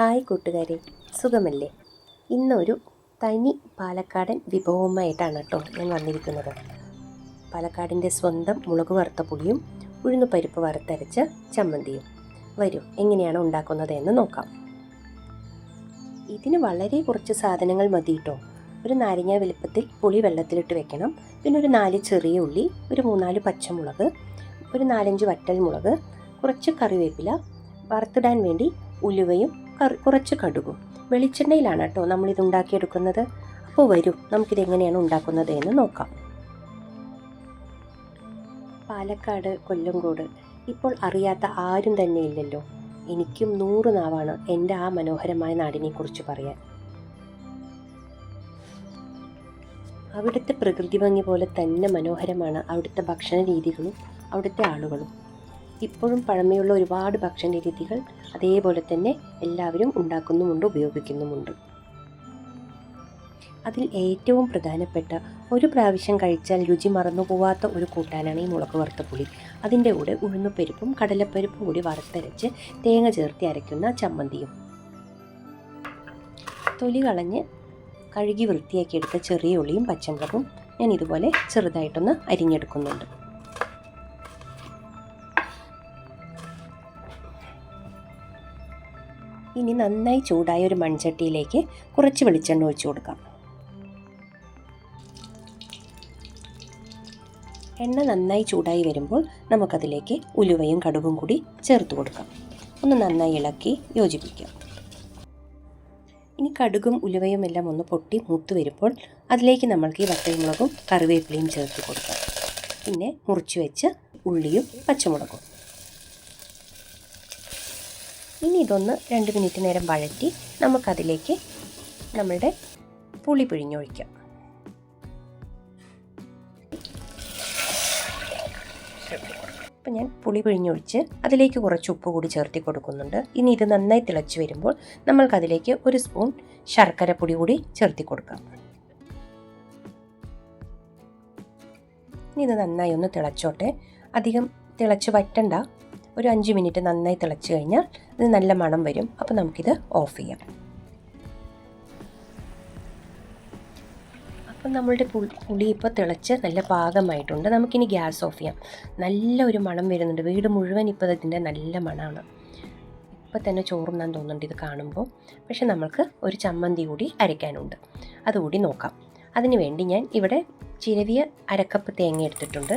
Hi കൂട്ടുകാരെ. സുഖമല്ലേ? ഇന്നൊരു തനി പാലക്കാടൻ വിഭവമായിട്ടാണ് കേട്ടോ ഞാൻ വന്നിരിക്കുന്നത്. പാലക്കാടിന്റെ സ്വന്തം മുളക് വറുത്ത പുളിയും ഉഴുന്ന് പരിപ്പ് വറുത്തരച്ച ചമ്മന്തിയും. വരും എങ്ങനെയാണ് ഉണ്ടാക്കുന്നത് എന്ന് നോക്കാം. ഇതിന് വളരെ കുറച്ച് സാധനങ്ങൾ മതി കേട്ടോ. ഒരു നാരങ്ങ വലുപ്പത്തിൽ പുളി വെള്ളത്തിലിട്ട് വെക്കണം. പിന്നെ ഒരു നാല് ചെറിയ ഉള്ളി ഒരു മൂന്നാൽ പച്ചമുളക് ഒരു നാലഞ്ച് വറ്റൽ മുളക് കുറച്ച് കറിവേപ്പില വറുത്തിടാൻ വേണ്ടി ഉലുവയും കുറച്ച് കടുകും. വെളിച്ചെണ്ണയിലാണ് കേട്ടോ നമ്മളിത് ഉണ്ടാക്കിയെടുക്കുന്നത് അപ്പോൾ വരും നമുക്കിത് എങ്ങനെയാണ് ഉണ്ടാക്കുന്നത് എന്ന് നോക്കാം. പാലക്കാട് കൊല്ലങ്കോട് ഇപ്പോൾ അറിയാത്ത ആരും തന്നെ ഇല്ലല്ലോ. എനിക്കും നൂറ് നാവാണ് എന്റെ ആ മനോഹരമായ നാടിനെക്കുറിച്ച് പറയാൻ. അവിടുത്തെ പ്രകൃതി ഭംഗി പോലെ തന്നെ മനോഹരമാണ് അവിടുത്തെ ഭക്ഷണ രീതികളും അവിടുത്തെ ആളുകളും. ഇപ്പോഴും പഴമയുള്ള ഒരുപാട് ഭക്ഷണ രീതികൾ അതേപോലെ തന്നെ എല്ലാവരും ഉണ്ടാക്കുന്നുമുണ്ട് ഉപയോഗിക്കുന്നുമുണ്ട്. അതിൽ ഏറ്റവും പ്രധാനപ്പെട്ട ഒരു പ്രാവശ്യം കഴിച്ചാൽ രുചി മറന്നു പോവാത്ത ഒരു കൂട്ടാനാണ് ഈ മുളക് വറുത്ത പുളി. അതിന്റെ കൂടെ ഉഴുന്നുപരിപ്പും കടലപ്പരിപ്പും കൂടി വറുത്തരച്ച് തേങ്ങ ചേർത്തി അരയ്ക്കുന്ന ചമ്മന്തിയും. തൊലി കളഞ്ഞ് കഴുകി വൃത്തിയാക്കിയെടുത്ത ചെറിയ ഉള്ളിയും പച്ചമുളകും ഞാൻ ഇതുപോലെ ചെറുതായിട്ടൊന്ന് അരിഞ്ഞെടുക്കുന്നുണ്ട്. ഇനി നന്നായി ചൂടായ ഒരു മൺചട്ടിയിലേക്ക് കുറച്ച് വെളിച്ചെണ്ണ ഒഴിച്ചു കൊടുക്കാം. എണ്ണ നന്നായി ചൂടായി വരുമ്പോൾ നമുക്കതിലേക്ക് ഉലുവയും കടുകും കൂടി ചേർത്ത് കൊടുക്കാം. ഒന്ന് നന്നായി ഇളക്കി യോജിപ്പിക്കാം. ഇനി കടുകും ഉലുവയും എല്ലാം ഒന്ന് പൊട്ടി മൂത്ത് വരുമ്പോൾ അതിലേക്ക് നമ്മൾക്ക് ഈ വട്ടയും മുളകും കറിവേപ്പിലയും ചേർത്ത് കൊടുക്കാം. പിന്നെ മുറിച്ച് വെച്ച് ഉള്ളിയും പച്ചമുളകും. ഇനി ഇതൊന്ന് രണ്ട് മിനിറ്റ് നേരം വഴറ്റി നമുക്കതിലേക്ക് നമ്മളുടെ പുളി പിഴിഞ്ഞൊഴിക്കാം. അപ്പം ഞാൻ പുളി പിഴിഞ്ഞൊഴിച്ച് അതിലേക്ക് കുറച്ച് ഉപ്പ് കൂടി ചേർത്തി കൊടുക്കുന്നുണ്ട്. ഇനി ഇത് നന്നായി തിളച്ച് വരുമ്പോൾ നമ്മൾക്കതിലേക്ക് ഒരു സ്പൂൺ ശർക്കര പൊടി കൂടി ചേർത്തി കൊടുക്കാം. ഇനി ഇത് നന്നായി ഒന്ന് തിളച്ചോട്ടെ. അധികം തിളച്ച് വറ്റണ്ട. ഒരു അഞ്ച് മിനിറ്റ് നന്നായി തിളച്ച് കഴിഞ്ഞാൽ ഇത് നല്ല മണം വരും. അപ്പോൾ നമുക്കിത് ഓഫ് ചെയ്യാം. അപ്പം നമ്മളുടെ പുളി ഇപ്പോൾ തിളച്ച് നല്ല പാകമായിട്ടുണ്ട്. നമുക്കിനി ഗ്യാസ് ഓഫ് ചെയ്യാം. നല്ല ഒരു മണം വരുന്നുണ്ട്. വീട് മുഴുവൻ ഇപ്പോൾ ഇതിന്റെ നല്ല മണമാണ്. ഇപ്പം തന്നെ ചോറുണ്ണാൻ തോന്നുന്നുണ്ട് ഇത് കാണുമ്പോൾ. പക്ഷെ നമുക്ക് ഒരു ചമ്മന്തി കൂടി അരയ്ക്കാനുണ്ട്. അതുകൂടി നോക്കാം. അതിന് വേണ്ടി ഞാൻ ഇവിടെ ചിരവിയ അരക്കപ്പ് തേങ്ങ എടുത്തിട്ടുണ്ട്.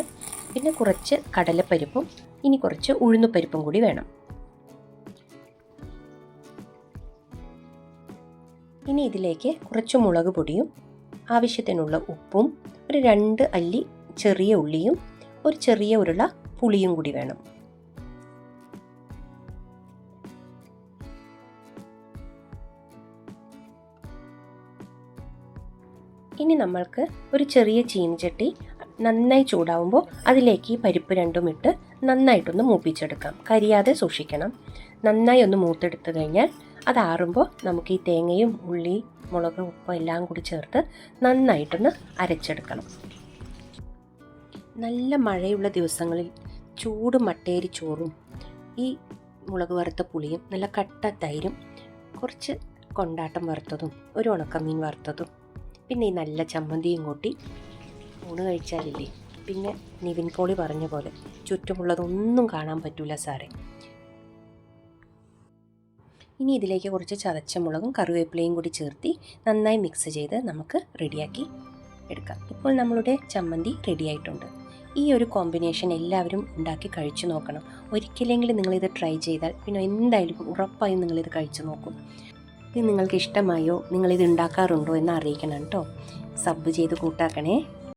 പിന്നെ കുറച്ച് കടലപ്പരിപ്പും ഇനി കുറച്ച് ഉഴുന്നുപരിപ്പും കൂടി വേണം. ഇനി ഇതിലേക്ക് കുറച്ച് മുളക് പൊടിയും ആവശ്യത്തിനുള്ള ഉപ്പും ഒരു രണ്ട് അല്ലി ചെറിയ ഉള്ളിയും ഒരു ചെറിയ ഉരുള പുളിയും കൂടി വേണം. ഇനി നമ്മൾക്ക് ഒരു ചെറിയ ചീനിച്ചട്ടി നന്നായി ചൂടാവുമ്പോൾ അതിലേക്ക് ഈ പരിപ്പ് രണ്ടും ഇട്ട് നന്നായിട്ടൊന്ന് മൂപ്പിച്ചെടുക്കാം. കരിയാതെ സൂക്ഷിക്കണം. നന്നായി ഒന്ന് മൂത്തെടുത്തു കഴിഞ്ഞാൽ അതാറുമ്പോൾ നമുക്ക് ഈ തേങ്ങയും ഉള്ളി മുളക് ഉപ്പ് എല്ലാം കൂടി ചേർത്ത് നന്നായിട്ടൊന്ന് അരച്ചെടുക്കണം. നല്ല മഴയുള്ള ദിവസങ്ങളിൽ ചൂട് മട്ടേരി ചോറും ഈ മുളക് വറുത്ത പുളിയും നല്ല കട്ട തൈരും കുറച്ച് കൊണ്ടാട്ടം വറുത്തതും ഒരു ഉണക്കമീൻ വറുത്തതും പിന്നെ ഈ നല്ല ചമ്മന്തിയും കൂട്ടി ഊണ് കഴിച്ചാലില്ലേ? പിന്നെ നിവിൻ കോളി പറഞ്ഞ പോലെ ചുറ്റുമുള്ളതൊന്നും കാണാൻ പറ്റൂല സാറേ. ഇനി ഇതിലേക്ക് കുറച്ച് ചതച്ച മുളകും കറിവേപ്പിലയും കൂടി ചേർത്തി നന്നായി മിക്സ് ചെയ്ത് നമുക്ക് റെഡിയാക്കി എടുക്കാം. ഇപ്പോൾ നമ്മളുടെ ചമ്മന്തി റെഡിയായിട്ടുണ്ട് ഈ ഒരു കോമ്പിനേഷൻ എല്ലാവരും ഉണ്ടാക്കി കഴിച്ചു നോക്കണം. ഒരിക്കലെങ്കിലും നിങ്ങളിത് ട്രൈ ചെയ്താൽ പിന്നെ എന്തായാലും ഉറപ്പായും നിങ്ങളിത് കഴിച്ചു നോക്കും. ഇത് നിങ്ങൾക്ക് ഇഷ്ടമായോ നിങ്ങളിത് ഉണ്ടാക്കാറുണ്ടോ എന്ന് അറിയിക്കണം കേട്ടോ. സബ് ചെയ്ത് കൂട്ടാക്കണേ.